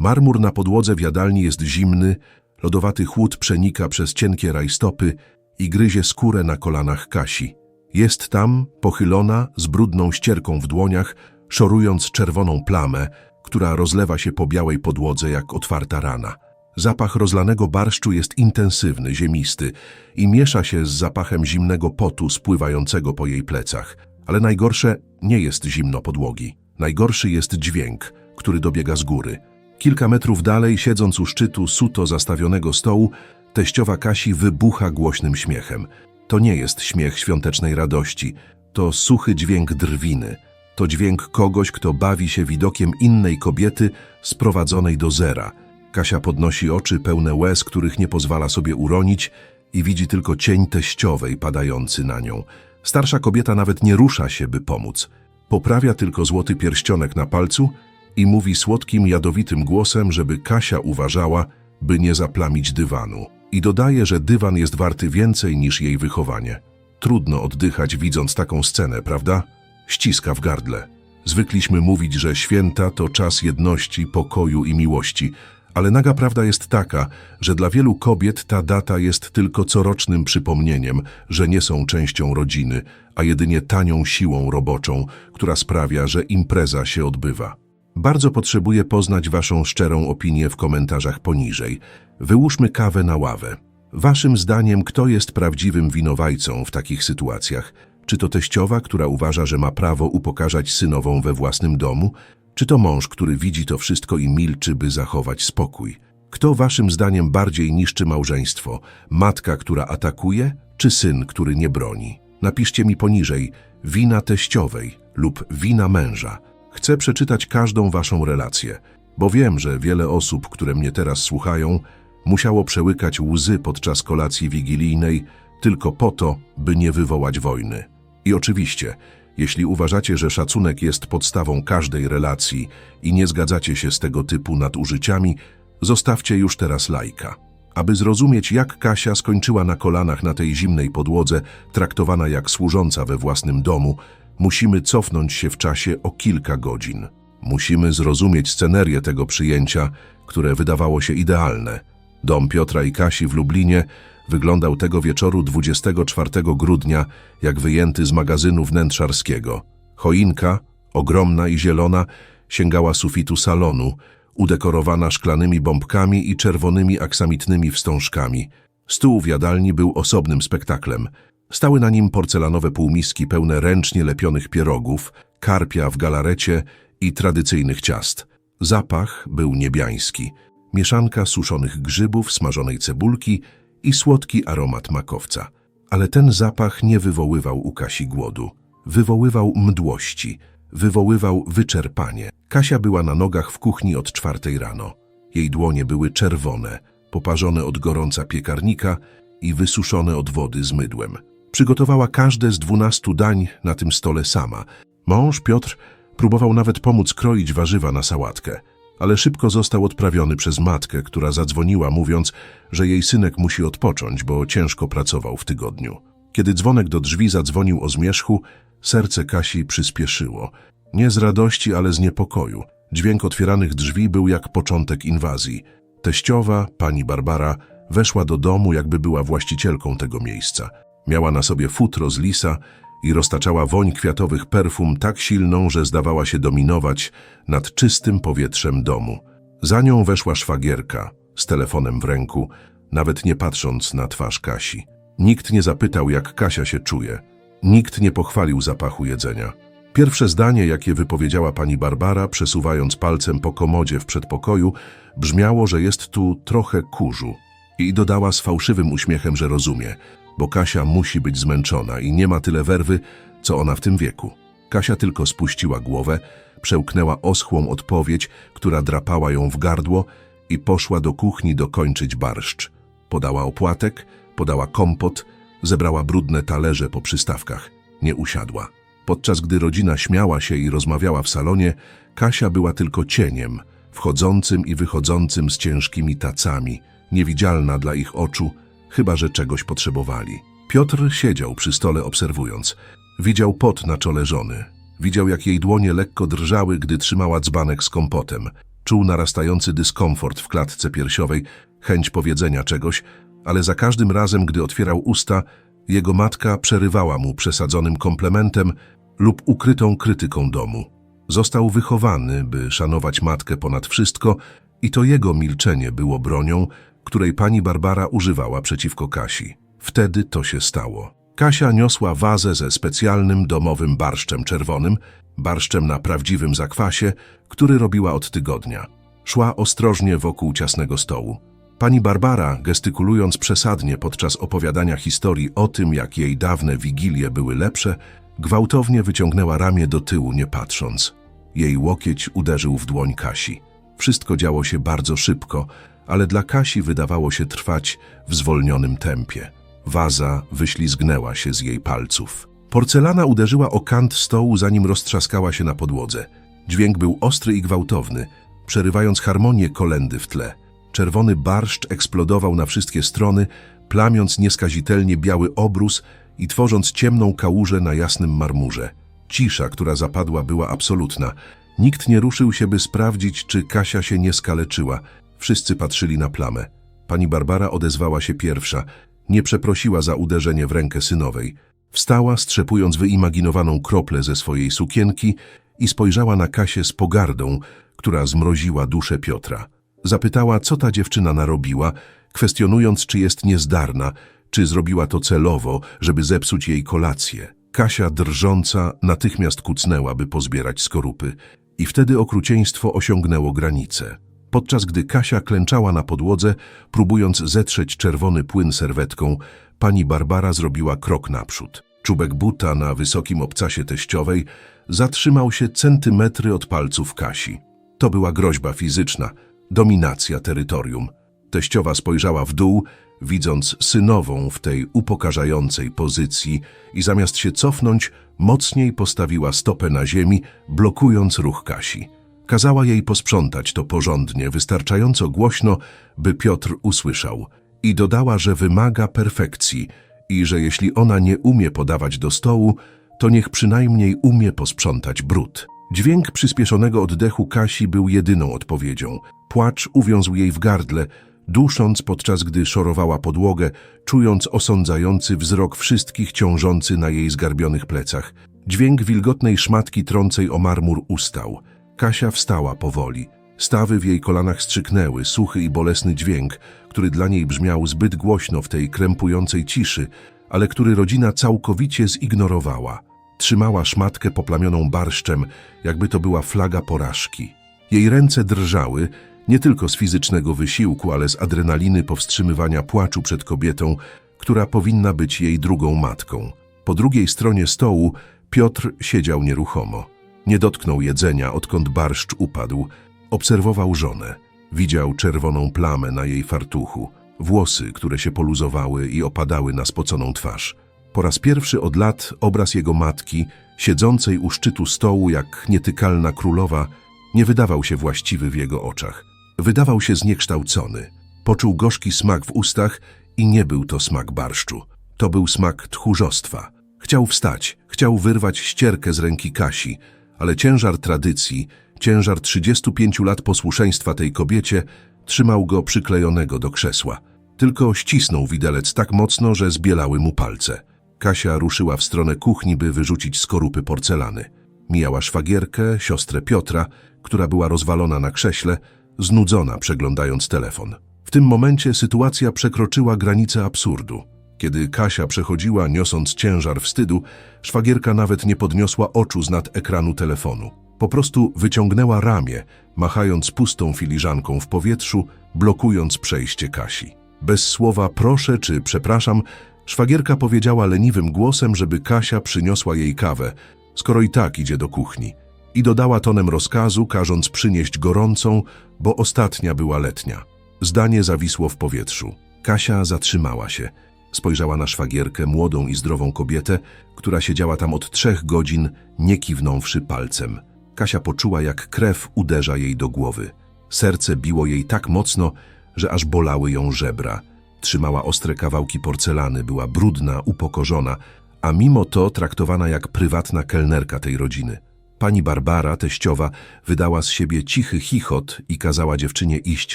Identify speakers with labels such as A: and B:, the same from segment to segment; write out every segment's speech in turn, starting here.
A: Marmur na podłodze w jadalni jest zimny, lodowaty chłód przenika przez cienkie rajstopy i gryzie skórę na kolanach Kasi. Jest tam, pochylona, z brudną ścierką w dłoniach, szorując czerwoną plamę, która rozlewa się po białej podłodze jak otwarta rana. Zapach rozlanego barszczu jest intensywny, ziemisty i miesza się z zapachem zimnego potu spływającego po jej plecach. Ale najgorsze nie jest zimno podłogi. Najgorszy jest dźwięk, który dobiega z góry. Kilka metrów dalej, siedząc u szczytu suto zastawionego stołu, teściowa Kasi wybucha głośnym śmiechem. To nie jest śmiech świątecznej radości, to suchy dźwięk drwiny. To dźwięk kogoś, kto bawi się widokiem innej kobiety sprowadzonej do zera. Kasia podnosi oczy pełne łez, których nie pozwala sobie uronić i widzi tylko cień teściowej padający na nią. Starsza kobieta nawet nie rusza się, by pomóc. Poprawia tylko złoty pierścionek na palcu i mówi słodkim, jadowitym głosem, żeby Kasia uważała, by nie zaplamić dywanu. I dodaje, że dywan jest warty więcej niż jej wychowanie. Trudno oddychać widząc taką scenę, prawda? Ściska w gardle. Zwykliśmy mówić, że święta to czas jedności, pokoju i miłości, ale naga prawda jest taka, że dla wielu kobiet ta data jest tylko corocznym przypomnieniem, że nie są częścią rodziny, a jedynie tanią siłą roboczą, która sprawia, że impreza się odbywa. Bardzo potrzebuję poznać Waszą szczerą opinię w komentarzach poniżej. Wyłóżmy kawę na ławę. Waszym zdaniem, kto jest prawdziwym winowajcą w takich sytuacjach? Czy to teściowa, która uważa, że ma prawo upokarzać synową we własnym domu? Czy to mąż, który widzi to wszystko i milczy, by zachować spokój? Kto waszym zdaniem bardziej niszczy małżeństwo? Matka, która atakuje, czy syn, który nie broni? Napiszcie mi poniżej wina teściowej lub wina męża. Chcę przeczytać każdą waszą relację, bo wiem, że wiele osób, które mnie teraz słuchają, musiało przełykać łzy podczas kolacji wigilijnej tylko po to, by nie wywołać wojny. I oczywiście, jeśli uważacie, że szacunek jest podstawą każdej relacji i nie zgadzacie się z tego typu nadużyciami, zostawcie już teraz lajka. Aby zrozumieć, jak Kasia skończyła na kolanach na tej zimnej podłodze, traktowana jak służąca we własnym domu, musimy cofnąć się w czasie o kilka godzin. Musimy zrozumieć scenerię tego przyjęcia, które wydawało się idealne. Dom Piotra i Kasi w Lublinie wyglądał tego wieczoru 24 grudnia jak wyjęty z magazynu wnętrzarskiego. Choinka, ogromna i zielona, sięgała sufitu salonu, udekorowana szklanymi bombkami i czerwonymi aksamitnymi wstążkami. Stół w jadalni był osobnym spektaklem. Stały na nim porcelanowe półmiski pełne ręcznie lepionych pierogów, karpia w galarecie i tradycyjnych ciast. Zapach był niebiański. Mieszanka suszonych grzybów, smażonej cebulki i słodki aromat makowca. Ale ten zapach nie wywoływał u Kasi głodu. Wywoływał mdłości, wywoływał wyczerpanie. Kasia była na nogach w kuchni od czwartej rano. Jej dłonie były czerwone, poparzone od gorąca piekarnika i wysuszone od wody z mydłem. Przygotowała każde z dwunastu dań na tym stole sama. Mąż, Piotr, próbował nawet pomóc kroić warzywa na sałatkę, ale szybko został odprawiony przez matkę, która zadzwoniła mówiąc, że jej synek musi odpocząć, bo ciężko pracował w tygodniu. Kiedy dzwonek do drzwi zadzwonił o zmierzchu, serce Kasi przyspieszyło. Nie z radości, ale z niepokoju. Dźwięk otwieranych drzwi był jak początek inwazji. Teściowa, pani Barbara, weszła do domu, jakby była właścicielką tego miejsca. Miała na sobie futro z lisa i roztaczała woń kwiatowych perfum tak silną, że zdawała się dominować nad czystym powietrzem domu. Za nią weszła szwagierka, z telefonem w ręku, nawet nie patrząc na twarz Kasi. Nikt nie zapytał, jak Kasia się czuje. Nikt nie pochwalił zapachu jedzenia. Pierwsze zdanie, jakie wypowiedziała pani Barbara, przesuwając palcem po komodzie w przedpokoju, brzmiało, że jest tu trochę kurzu. I dodała z fałszywym uśmiechem, że rozumie, bo Kasia musi być zmęczona i nie ma tyle werwy, co ona w tym wieku. Kasia tylko spuściła głowę, przełknęła oschłą odpowiedź, która drapała ją w gardło i poszła do kuchni dokończyć barszcz. Podała opłatek, podała kompot, zebrała brudne talerze po przystawkach. Nie usiadła. Podczas gdy rodzina śmiała się i rozmawiała w salonie, Kasia była tylko cieniem, wchodzącym i wychodzącym z ciężkimi tacami, niewidzialna dla ich oczu, chyba że czegoś potrzebowali. Piotr siedział przy stole obserwując. Widział pot na czole żony. Widział, jak jej dłonie lekko drżały, gdy trzymała dzbanek z kompotem. Czuł narastający dyskomfort w klatce piersiowej, chęć powiedzenia czegoś, ale za każdym razem, gdy otwierał usta, jego matka przerywała mu przesadzonym komplementem lub ukrytą krytyką domu. Został wychowany, by szanować matkę ponad wszystko i to jego milczenie było bronią, której pani Barbara używała przeciwko Kasi. Wtedy to się stało. Kasia niosła wazę ze specjalnym domowym barszczem czerwonym, barszczem na prawdziwym zakwasie, który robiła od tygodnia. Szła ostrożnie wokół ciasnego stołu. Pani Barbara, gestykulując przesadnie podczas opowiadania historii o tym, jak jej dawne wigilie były lepsze, gwałtownie wyciągnęła ramię do tyłu, nie patrząc. Jej łokieć uderzył w dłoń Kasi. Wszystko działo się bardzo szybko, ale dla Kasi wydawało się trwać w zwolnionym tempie. Waza wyślizgnęła się z jej palców. Porcelana uderzyła o kant stołu, zanim roztrzaskała się na podłodze. Dźwięk był ostry i gwałtowny, przerywając harmonię kolendy w tle. Czerwony barszcz eksplodował na wszystkie strony, plamiąc nieskazitelnie biały obrus i tworząc ciemną kałużę na jasnym marmurze. Cisza, która zapadła, była absolutna. Nikt nie ruszył się, by sprawdzić, czy Kasia się nie skaleczyła. Wszyscy patrzyli na plamę. Pani Barbara odezwała się pierwsza. Nie przeprosiła za uderzenie w rękę synowej. Wstała, strzepując wyimaginowaną kroplę ze swojej sukienki i spojrzała na Kasię z pogardą, która zmroziła duszę Piotra. Zapytała, co ta dziewczyna narobiła, kwestionując, czy jest niezdarna, czy zrobiła to celowo, żeby zepsuć jej kolację. Kasia, drżąca, natychmiast kucnęła, by pozbierać skorupy i wtedy okrucieństwo osiągnęło granicę. Podczas gdy Kasia klęczała na podłodze, próbując zetrzeć czerwony płyn serwetką, pani Barbara zrobiła krok naprzód. Czubek buta na wysokim obcasie teściowej zatrzymał się centymetry od palców Kasi. To była groźba fizyczna, dominacja terytorium. Teściowa spojrzała w dół, widząc synową w tej upokarzającej pozycji i zamiast się cofnąć, mocniej postawiła stopę na ziemi, blokując ruch Kasi. Kazała jej posprzątać to porządnie, wystarczająco głośno, by Piotr usłyszał. I dodała, że wymaga perfekcji i że jeśli ona nie umie podawać do stołu, to niech przynajmniej umie posprzątać brud. Dźwięk przyspieszonego oddechu Kasi był jedyną odpowiedzią. Płacz uwiązł jej w gardle, dusząc podczas gdy szorowała podłogę, czując osądzający wzrok wszystkich ciążący na jej zgarbionych plecach. Dźwięk wilgotnej szmatki trącej o marmur ustał. Kasia wstała powoli. Stawy w jej kolanach strzyknęły, suchy i bolesny dźwięk, który dla niej brzmiał zbyt głośno w tej krępującej ciszy, ale który rodzina całkowicie zignorowała. Trzymała szmatkę poplamioną barszczem, jakby to była flaga porażki. Jej ręce drżały, nie tylko z fizycznego wysiłku, ale z adrenaliny powstrzymywania płaczu przed kobietą, która powinna być jej drugą matką. Po drugiej stronie stołu Piotr siedział nieruchomo. Nie dotknął jedzenia, odkąd barszcz upadł. Obserwował żonę. Widział czerwoną plamę na jej fartuchu, włosy, które się poluzowały i opadały na spoconą twarz. Po raz pierwszy od lat obraz jego matki, siedzącej u szczytu stołu jak nietykalna królowa, nie wydawał się właściwy w jego oczach. Wydawał się zniekształcony. Poczuł gorzki smak w ustach i nie był to smak barszczu. To był smak tchórzostwa. Chciał wstać, chciał wyrwać ścierkę z ręki Kasi, ale ciężar tradycji, ciężar 35 lat posłuszeństwa tej kobiecie trzymał go przyklejonego do krzesła. Tylko ścisnął widelec tak mocno, że zbielały mu palce. Kasia ruszyła w stronę kuchni, by wyrzucić skorupy porcelany. Mijała szwagierkę, siostrę Piotra, która była rozwalona na krześle, znudzona przeglądając telefon. W tym momencie sytuacja przekroczyła granicę absurdu. Kiedy Kasia przechodziła, niosąc ciężar wstydu, szwagierka nawet nie podniosła oczu z nad ekranu telefonu. Po prostu wyciągnęła ramię, machając pustą filiżanką w powietrzu, blokując przejście Kasi. Bez słowa proszę czy przepraszam, szwagierka powiedziała leniwym głosem, żeby Kasia przyniosła jej kawę, skoro i tak idzie do kuchni. I dodała tonem rozkazu, każąc przynieść gorącą, bo ostatnia była letnia. Zdanie zawisło w powietrzu. Kasia zatrzymała się. Spojrzała na szwagierkę, młodą i zdrową kobietę, która siedziała tam od trzech godzin, nie kiwnąwszy palcem. Kasia poczuła, jak krew uderza jej do głowy. Serce biło jej tak mocno, że aż bolały ją żebra. Trzymała ostre kawałki porcelany, była brudna, upokorzona, a mimo to traktowana jak prywatna kelnerka tej rodziny. Pani Barbara, teściowa, wydała z siebie cichy chichot i kazała dziewczynie iść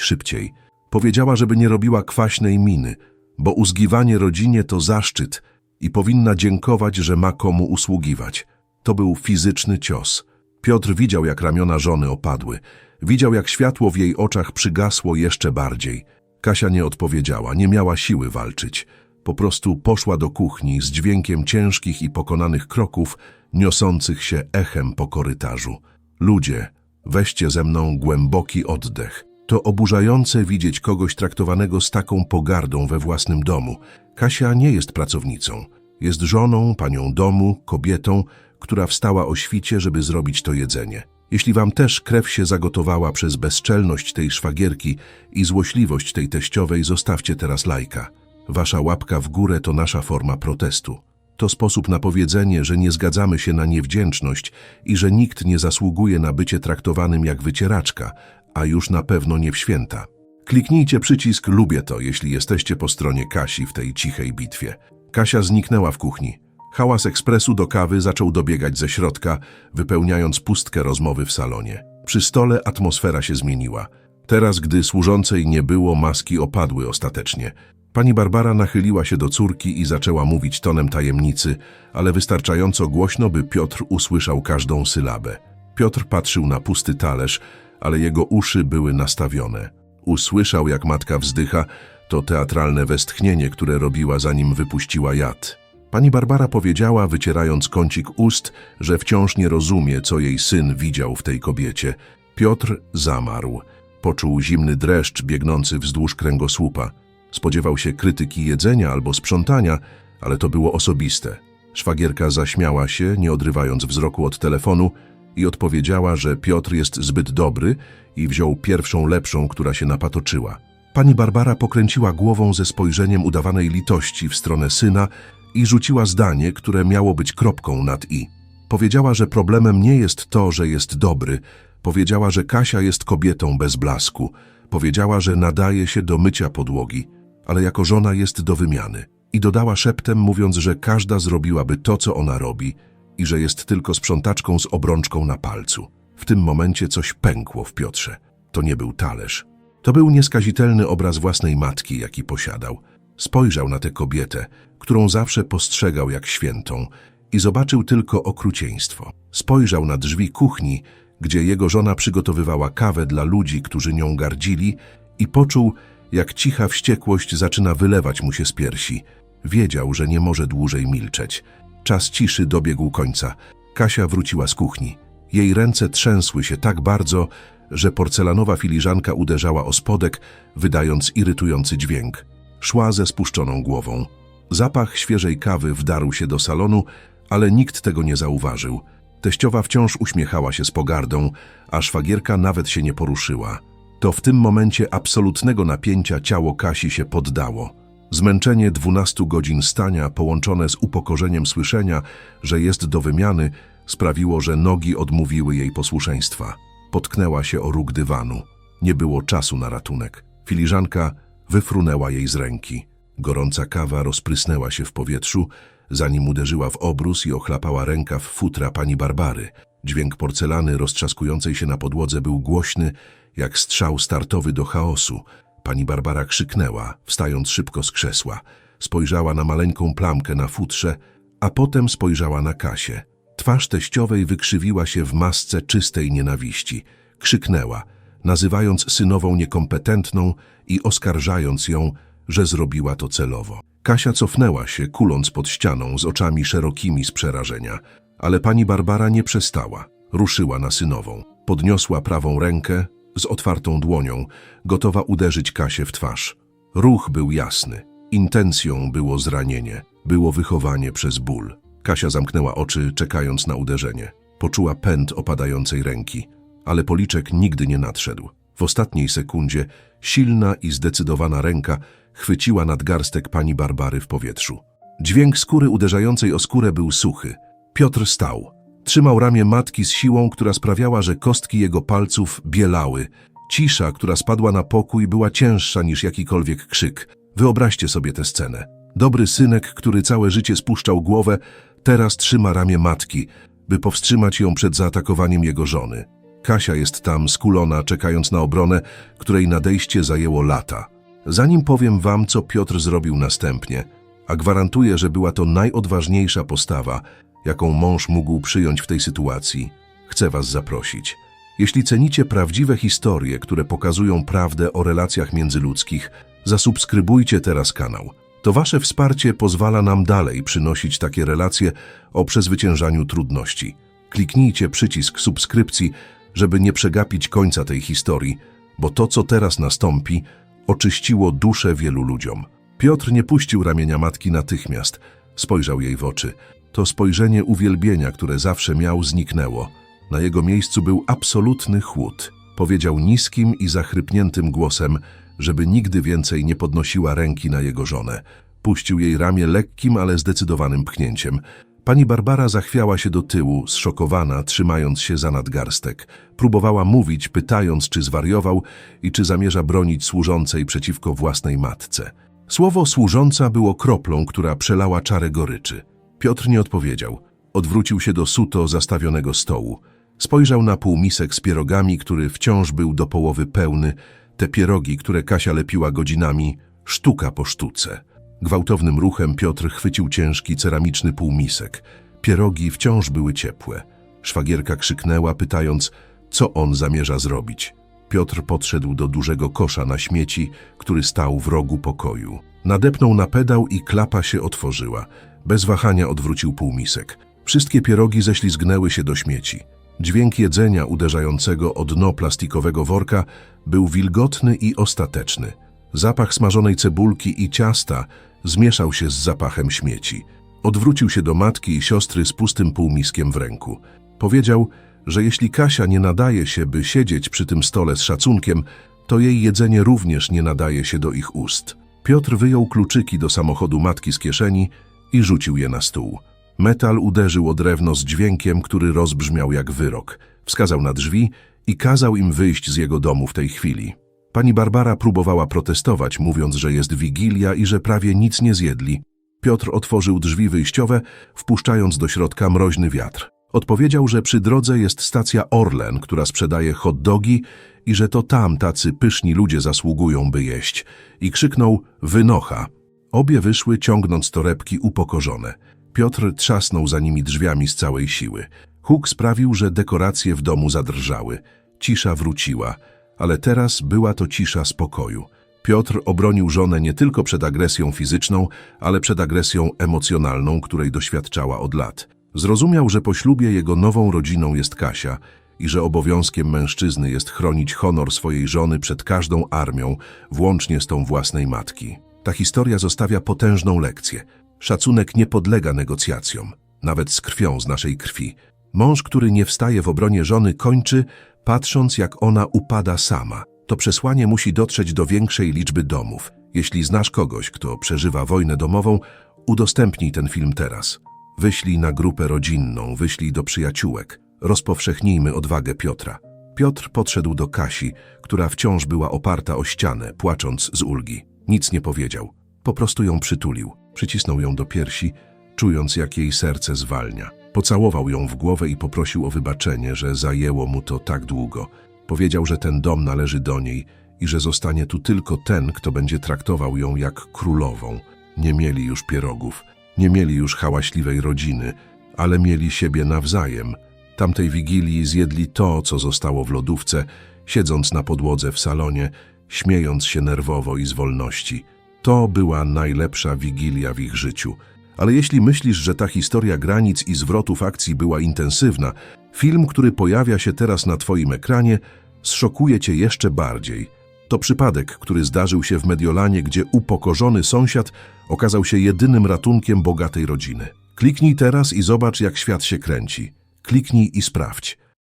A: szybciej. Powiedziała, żeby nie robiła kwaśnej miny, bo uzgiwanie rodzinie to zaszczyt i powinna dziękować, że ma komu usługiwać. To był fizyczny cios. Piotr widział, jak ramiona żony opadły. Widział, jak światło w jej oczach przygasło jeszcze bardziej. Kasia nie odpowiedziała, nie miała siły walczyć. Po prostu poszła do kuchni z dźwiękiem ciężkich i pokonanych kroków, niosących się echem po korytarzu. Ludzie, weźcie ze mną głęboki oddech. To oburzające widzieć kogoś traktowanego z taką pogardą we własnym domu. Kasia nie jest pracownicą. Jest żoną, panią domu, kobietą, która wstała o świcie, żeby zrobić to jedzenie. Jeśli wam też krew się zagotowała przez bezczelność tej szwagierki i złośliwość tej teściowej, zostawcie teraz lajka. Wasza łapka w górę to nasza forma protestu. To sposób na powiedzenie, że nie zgadzamy się na niewdzięczność i że nikt nie zasługuje na bycie traktowanym jak wycieraczka, a już na pewno nie w święta. Kliknijcie przycisk Lubię to, jeśli jesteście po stronie Kasi w tej cichej bitwie. Kasia zniknęła w kuchni. Hałas ekspresu do kawy zaczął dobiegać ze środka, wypełniając pustkę rozmowy w salonie. Przy stole atmosfera się zmieniła. Teraz, gdy służącej nie było, maski opadły ostatecznie. Pani Barbara nachyliła się do córki i zaczęła mówić tonem tajemnicy, ale wystarczająco głośno, by Piotr usłyszał każdą sylabę. Piotr patrzył na pusty talerz, ale jego uszy były nastawione. Usłyszał, jak matka wzdycha, to teatralne westchnienie, które robiła zanim wypuściła jad. Pani Barbara powiedziała, wycierając kącik ust, że wciąż nie rozumie, co jej syn widział w tej kobiecie. Piotr zamarł. Poczuł zimny dreszcz biegnący wzdłuż kręgosłupa. Spodziewał się krytyki jedzenia albo sprzątania, ale to było osobiste. Szwagierka zaśmiała się, nie odrywając wzroku od telefonu i odpowiedziała, że Piotr jest zbyt dobry i wziął pierwszą lepszą, która się napatoczyła. Pani Barbara pokręciła głową ze spojrzeniem udawanej litości w stronę syna i rzuciła zdanie, które miało być kropką nad i. Powiedziała, że problemem nie jest to, że jest dobry. Powiedziała, że Kasia jest kobietą bez blasku. Powiedziała, że nadaje się do mycia podłogi, ale jako żona jest do wymiany. I dodała szeptem, mówiąc, że każda zrobiłaby to, co ona robi i że jest tylko sprzątaczką z obrączką na palcu. W tym momencie coś pękło w Piotrze. To nie był talerz. To był nieskazitelny obraz własnej matki, jaki posiadał. Spojrzał na tę kobietę, którą zawsze postrzegał jak świętą i zobaczył tylko okrucieństwo. Spojrzał na drzwi kuchni, gdzie jego żona przygotowywała kawę dla ludzi, którzy nią gardzili i poczuł, jak cicha wściekłość zaczyna wylewać mu się z piersi. Wiedział, że nie może dłużej milczeć. Czas ciszy dobiegł końca. Kasia wróciła z kuchni. Jej ręce trzęsły się tak bardzo, że porcelanowa filiżanka uderzała o spodek, wydając irytujący dźwięk. Szła ze spuszczoną głową. Zapach świeżej kawy wdarł się do salonu, ale nikt tego nie zauważył. Teściowa wciąż uśmiechała się z pogardą, a szwagierka nawet się nie poruszyła. To w tym momencie absolutnego napięcia ciało Kasi się poddało. Zmęczenie dwunastu godzin stania, połączone z upokorzeniem słyszenia, że jest do wymiany, sprawiło, że nogi odmówiły jej posłuszeństwa. Potknęła się o róg dywanu. Nie było czasu na ratunek. Filiżanka wyfrunęła jej z ręki. Gorąca kawa rozprysnęła się w powietrzu, zanim uderzyła w obrus i ochlapała rękaw futra pani Barbary. Dźwięk porcelany roztrzaskującej się na podłodze był głośny, jak strzał startowy do chaosu. Pani Barbara krzyknęła, wstając szybko z krzesła. Spojrzała na maleńką plamkę na futrze, a potem spojrzała na Kasię. Twarz teściowej wykrzywiła się w masce czystej nienawiści. Krzyknęła, nazywając synową niekompetentną i oskarżając ją, że zrobiła to celowo. Kasia cofnęła się, kuląc pod ścianą z oczami szerokimi z przerażenia, ale pani Barbara nie przestała. Ruszyła na synową. Podniosła prawą rękę z otwartą dłonią, gotowa uderzyć Kasię w twarz. Ruch był jasny. Intencją było zranienie, było wychowanie przez ból. Kasia zamknęła oczy, czekając na uderzenie. Poczuła pęd opadającej ręki, ale policzek nigdy nie nadszedł. W ostatniej sekundzie silna i zdecydowana ręka chwyciła nadgarstek pani Barbary w powietrzu. Dźwięk skóry uderzającej o skórę był suchy. Piotr stał. Trzymał ramię matki z siłą, która sprawiała, że kostki jego palców bielały. Cisza, która spadła na pokój, była cięższa niż jakikolwiek krzyk. Wyobraźcie sobie tę scenę. Dobry synek, który całe życie spuszczał głowę, teraz trzyma ramię matki, by powstrzymać ją przed zaatakowaniem jego żony. Kasia jest tam skulona, czekając na obronę, której nadejście zajęło lata. Zanim powiem wam, co Piotr zrobił następnie, a gwarantuję, że była to najodważniejsza postawa, jaką mąż mógł przyjąć w tej sytuacji, chcę was zaprosić. Jeśli cenicie prawdziwe historie, które pokazują prawdę o relacjach międzyludzkich, zasubskrybujcie teraz kanał. To wasze wsparcie pozwala nam dalej przynosić takie relacje o przezwyciężaniu trudności. Kliknijcie przycisk subskrypcji, żeby nie przegapić końca tej historii, bo to, co teraz nastąpi, oczyściło duszę wielu ludziom. Piotr nie puścił ramienia matki natychmiast. Spojrzał jej w oczy. To spojrzenie uwielbienia, które zawsze miał, zniknęło. Na jego miejscu był absolutny chłód. Powiedział niskim i zachrypniętym głosem, żeby nigdy więcej nie podnosiła ręki na jego żonę. Puścił jej ramię lekkim, ale zdecydowanym pchnięciem. Pani Barbara zachwiała się do tyłu, zszokowana, trzymając się za nadgarstek. Próbowała mówić, pytając, czy zwariował i czy zamierza bronić służącej przeciwko własnej matce. Słowo służąca było kroplą, która przelała czarę goryczy. Piotr nie odpowiedział. Odwrócił się do suto zastawionego stołu. Spojrzał na półmisek z pierogami, który wciąż był do połowy pełny, te pierogi, które Kasia lepiła godzinami, sztuka po sztuce. Gwałtownym ruchem Piotr chwycił ciężki ceramiczny półmisek. Pierogi wciąż były ciepłe. Szwagierka krzyknęła, pytając, co on zamierza zrobić. Piotr podszedł do dużego kosza na śmieci, który stał w rogu pokoju. Nadepnął na pedał i klapa się otworzyła. Bez wahania odwrócił półmisek. Wszystkie pierogi ześlizgnęły się do śmieci. Dźwięk jedzenia uderzającego o dno plastikowego worka był wilgotny i ostateczny. Zapach smażonej cebulki i ciasta zmieszał się z zapachem śmieci. Odwrócił się do matki i siostry z pustym półmiskiem w ręku. Powiedział, że jeśli Kasia nie nadaje się, by siedzieć przy tym stole z szacunkiem, to jej jedzenie również nie nadaje się do ich ust. Piotr wyjął kluczyki do samochodu matki z kieszeni i rzucił je na stół. Metal uderzył o drewno z dźwiękiem, który rozbrzmiał jak wyrok. Wskazał na drzwi i kazał im wyjść z jego domu w tej chwili. Pani Barbara próbowała protestować, mówiąc, że jest wigilia i że prawie nic nie zjedli. Piotr otworzył drzwi wyjściowe, wpuszczając do środka mroźny wiatr. Odpowiedział, że przy drodze jest stacja Orlen, która sprzedaje hot dogi i że to tam tacy pyszni ludzie zasługują, by jeść. I krzyknął wynocha. Obie wyszły, ciągnąc torebki upokorzone. Piotr trzasnął za nimi drzwiami z całej siły. Huk sprawił, że dekoracje w domu zadrżały. Cisza wróciła, ale teraz była to cisza spokoju. Piotr obronił żonę nie tylko przed agresją fizyczną, ale przed agresją emocjonalną, której doświadczała od lat. Zrozumiał, że po ślubie jego nową rodziną jest Kasia i że obowiązkiem mężczyzny jest chronić honor swojej żony przed każdą armią, włącznie z tą własnej matki. Ta historia zostawia potężną lekcję. Szacunek nie podlega negocjacjom, nawet z krwią z naszej krwi. Mąż, który nie wstaje w obronie żony, kończy, patrząc jak ona upada sama. To przesłanie musi dotrzeć do większej liczby domów. Jeśli znasz kogoś, kto przeżywa wojnę domową, udostępnij ten film teraz. Wyślij na grupę rodzinną, wyślij do przyjaciółek. Rozpowszechnijmy odwagę Piotra. Piotr podszedł do Kasi, która wciąż była oparta o ścianę, płacząc z ulgi. Nic nie powiedział. Po prostu ją przytulił. Przycisnął ją do piersi, czując jak jej serce zwalnia. Pocałował ją w głowę i poprosił o wybaczenie, że zajęło mu to tak długo. Powiedział, że ten dom należy do niej i że zostanie tu tylko ten, kto będzie traktował ją jak królową. Nie mieli już pierogów, nie mieli już hałaśliwej rodziny, ale mieli siebie nawzajem. Tamtej wigilii zjedli to, co zostało w lodówce, siedząc na podłodze w salonie, śmiejąc się nerwowo i z wolności. To była najlepsza wigilia w ich życiu. Ale jeśli myślisz, że ta historia granic i zwrotów akcji była intensywna, film, który pojawia się teraz na Twoim ekranie, zszokuje Cię jeszcze bardziej. To przypadek, który zdarzył się w Mediolanie, gdzie upokorzony sąsiad okazał się jedynym ratunkiem bogatej rodziny. Kliknij teraz i zobacz, jak świat się kręci. Kliknij i sprawdź.